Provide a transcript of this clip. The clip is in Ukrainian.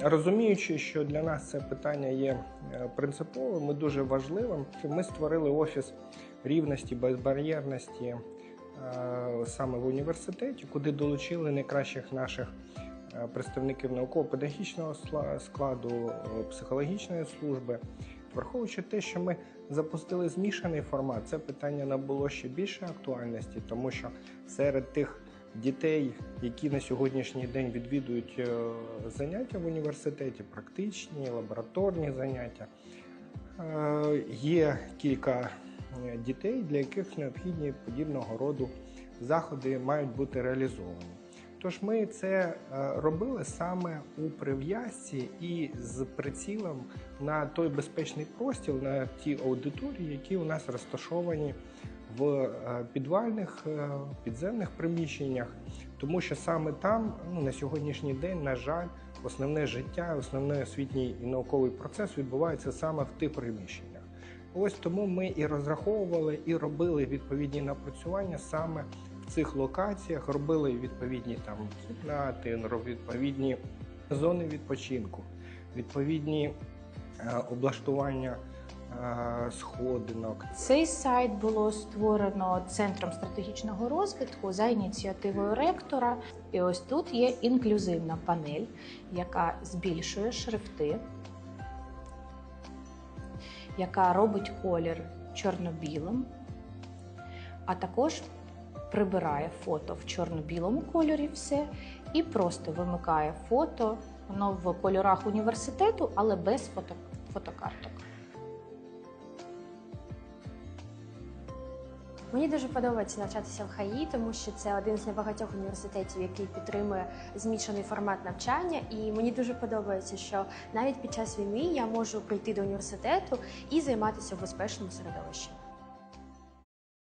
Розуміючи, що для нас це питання є е, принциповим і дуже важливим, ми створили офіс рівності, безбар'єрності е, саме в університеті, куди долучили найкращих наших е, представників науково-педагогічного складу, психологічної служби. Враховуючи те, що ми запустили змішаний формат, це питання набуло ще більше актуальності, тому що серед тих дітей, які на сьогоднішній день відвідують е, заняття в університеті, практичні, лабораторні заняття, е, є кілька е, дітей, для яких необхідні подібного роду заходи мають бути реалізовані. Тож ми це робили саме у прив'язці і з прицілом на той безпечний простір, на ті аудиторії, які у нас розташовані в е, підвальних е, підземних приміщеннях, тому що саме там ну, на сьогоднішній день, на жаль, основне життя, основний освітній і науковий процес відбувається саме в тих приміщеннях. Ось тому ми і розраховували, і робили відповідні напрацювання саме в цих локаціях, робили відповідні там кімнати, відповідні зони відпочинку, відповідні е, облаштування сходинок, Цей сайт було створено центром стратегічного розвитку за ініціативою ректора. І ось тут є інклюзивна панель, яка збільшує шрифти, яка робить колір чорно-білим, а також прибирає фото в чорно-білому кольорі все і просто вимикає фото. Воно в кольорах університету, але без фото, фотокарток. Мені дуже подобається навчатися в ХАІ, тому що це один з небагатьох університетів, який підтримує змішаний формат навчання. І мені дуже подобається, що навіть під час війни я можу прийти до університету і займатися в безпечному середовищі.